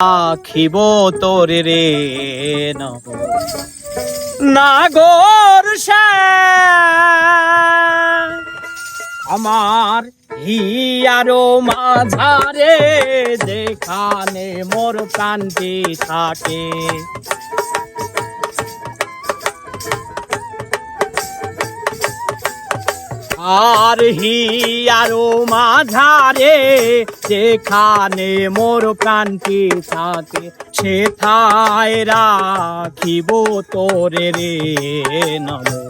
রাখিব তোর রে নাগর আমার হিয়ারো মাঝারে দেখানে মোর কান্তি থাকে আর হিয়ারো মাঝারে, যেখানে মোর প্রান্তি থাকে সেথায় রাখিব তোরে রে নমো।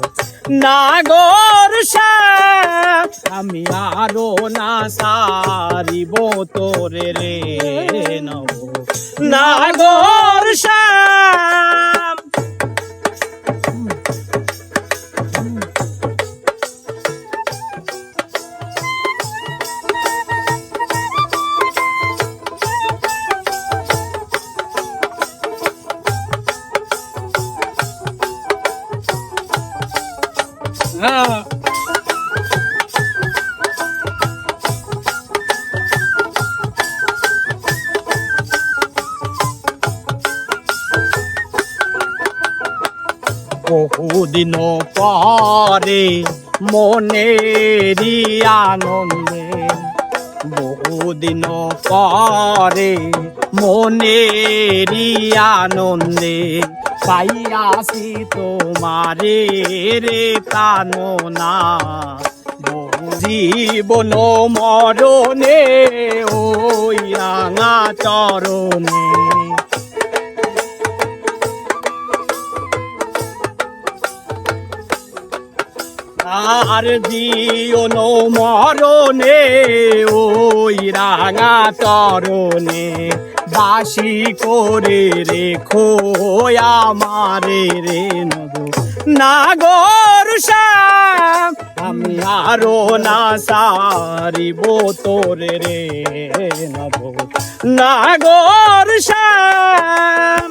নাগর আমি আরও না সারিব তোরে রে নমো। নাগর বহুদিন পরে মনেরই আনন্দে, বহুদিন পরে মনেরই আনন্দে পাইয়াছি তোমারে রে কাননা জীবন মরণে ওই রাঙা চরণে। আর দিও নো মরণে, ওই রাঙা তরণে। বাসি করে রেখো আমারে রে নব নাগর শ্যাম, আমি আরও না সারিব তোরে রে নব নাগর শ্যাম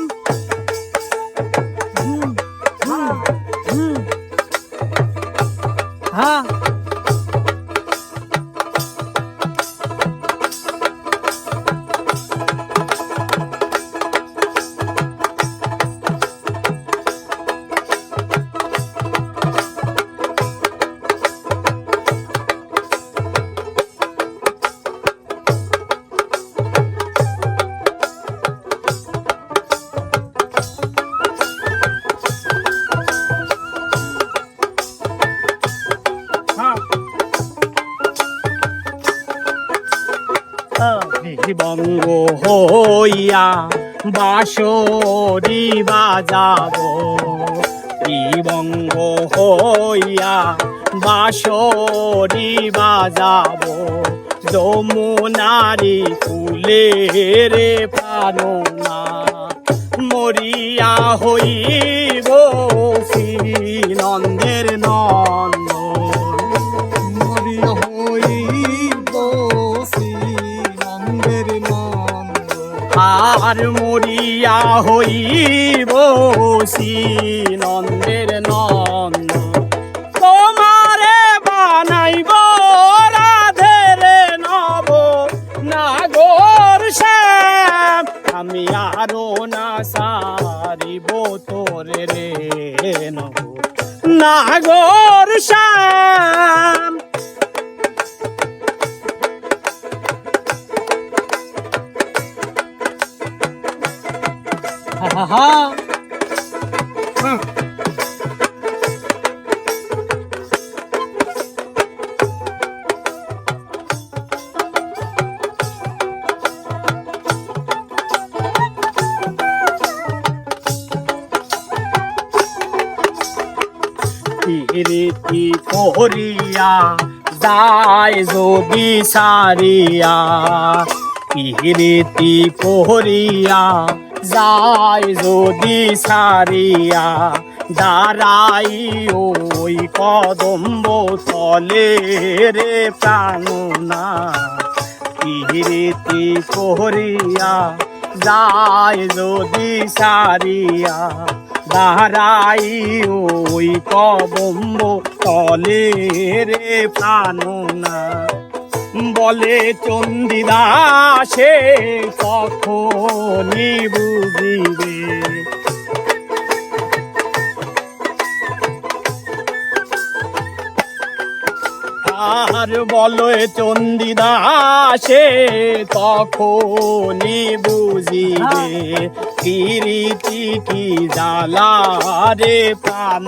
啊？বঙ্গ হইয়া বাসরি বাজাবো। বঙ্গ হইয়া বাসরি বাজাবো। যমুনারি কুলে রে প্রাণনা মরিয়া হইব শ্রী নন্দের নন্দ আর মরিয়া হইব নন্দের নন্দ। তোমারে বানাইব রাধে রে নব নাগর শ্যাম, আমি আরও না সারিব তোরে রে নব। নাগর শ্যাম রীতি করিয়া যায় যদি সারিয়া। রীতি করিয়া যায় যদি সারিয়া দাঁড়াই ওই কদম্ব তলে রে প্রাণনা। রীতি করিয়া যায় যদি সারিয়া দাঁড়াই ওই কদম্ব তলে রে প্রাণনা। বলে চন্দিদাসে তখনই বুঝিবে। আর বলো চন্দিদাসে তখনই বুঝিবে। কিরিতি কি জ্বালা রে প্রাণ